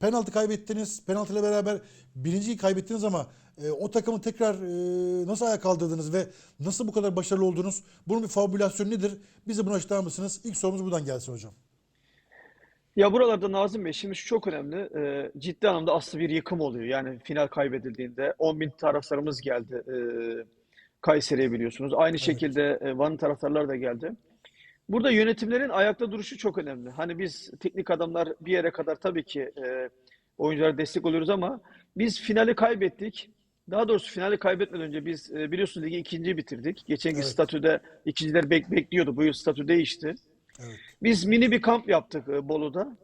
penaltı kaybettiniz. Penaltı ile beraber birinciyi kaybettiniz ama e, o takımı tekrar e, nasıl ayağa kaldırdınız ve nasıl bu kadar başarılı oldunuz? Bunun bir formülasyonu nedir? Bize bunu açıklar mısınız? İlk sorumuz buradan gelsin hocam. Ya buralarda Nazım Bey şimdi şu çok önemli. Ee, ciddi anlamda aslında bir yıkım oluyor. Yani final kaybedildiğinde 10 bin taraftarımız geldi. Ee, Kayseri'ye biliyorsunuz. Aynı şekilde e, Van'ın taraftarlar da geldi. Burada yönetimlerin ayakta duruşu çok önemli. Hani biz teknik adamlar bir yere kadar tabii ki e, oyunculara destek oluyoruz ama biz finali kaybettik. Daha doğrusu finali kaybetmeden önce biz e, biliyorsunuz ligi ikinci bitirdik. Geçen Evet. statüde ikinciler bek bekliyordu. Bu yıl statü değişti. Evet. Biz mini bir kamp yaptık e, Bolu'da.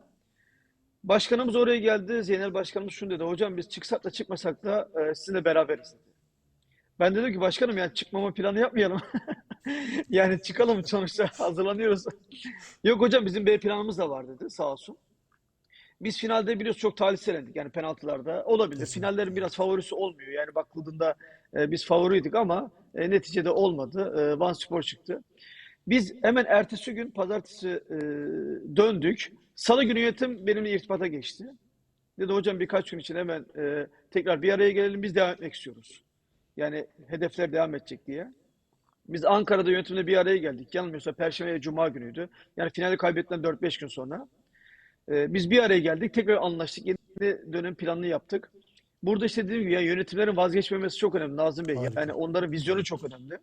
Başkanımız oraya geldi. Zeynel Başkanımız şunu dedi. Hocam biz çıksak da çıkmasak da e, sizinle beraberiz. Ben dedim ki başkanım yani çıkmama planı yapmayalım. Yani çıkalım sonuçta hazırlanıyoruz. Yok hocam bizim B planımız da var dedi sağ olsun. Biz finalde biliyoruz çok talihsiz elendik yani penaltılarda. Olabilir. Kesinlikle. Finallerin biraz favorisi olmuyor. Yani bakıldığında e, biz favoriydik ama e, neticede olmadı. E, Van Spor çıktı. Biz hemen ertesi gün pazartesi e, döndük. Salı günü yönetim benimle irtibata geçti. Dedi hocam birkaç gün için hemen e, tekrar bir araya gelelim biz devam etmek istiyoruz. Yani hedefler devam edecek diye. Biz Ankara'da yönetimle bir araya geldik. Yanılmıyorsa Perşembe ve Cuma günüydü. Yani finali kaybettikten 4-5 gün sonra. Ee, biz bir araya geldik. Tekrar anlaştık. Yeni dönem planını yaptık. Burada işte dediğim gibi ya yönetimlerin vazgeçmemesi çok önemli Nazım Bey. Harika. Yani onların vizyonu çok önemli.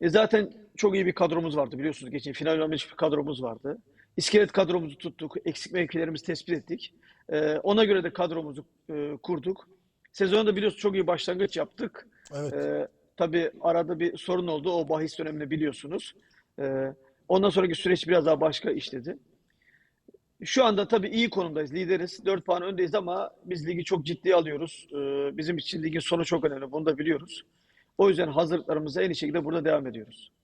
E zaten çok iyi bir kadromuz vardı biliyorsunuz. Geçen final oynamış bir kadromuz vardı. İskelet kadromuzu tuttuk. Eksik mevkilerimizi tespit ettik. E, ona göre de kadromuzu e, kurduk. Sezonda biliyorsunuz çok iyi başlangıç yaptık. Evet. Ee, tabii arada bir sorun oldu. O bahis döneminde biliyorsunuz. Ee, ondan sonraki süreç biraz daha başka işledi. Şu anda tabii iyi konumdayız. Lideriz. 4 puan öndeyiz ama biz ligi çok ciddiye alıyoruz. Ee, bizim için ligin sonu çok önemli. Bunu da biliyoruz. O yüzden hazırlıklarımıza en iyi şekilde burada devam ediyoruz.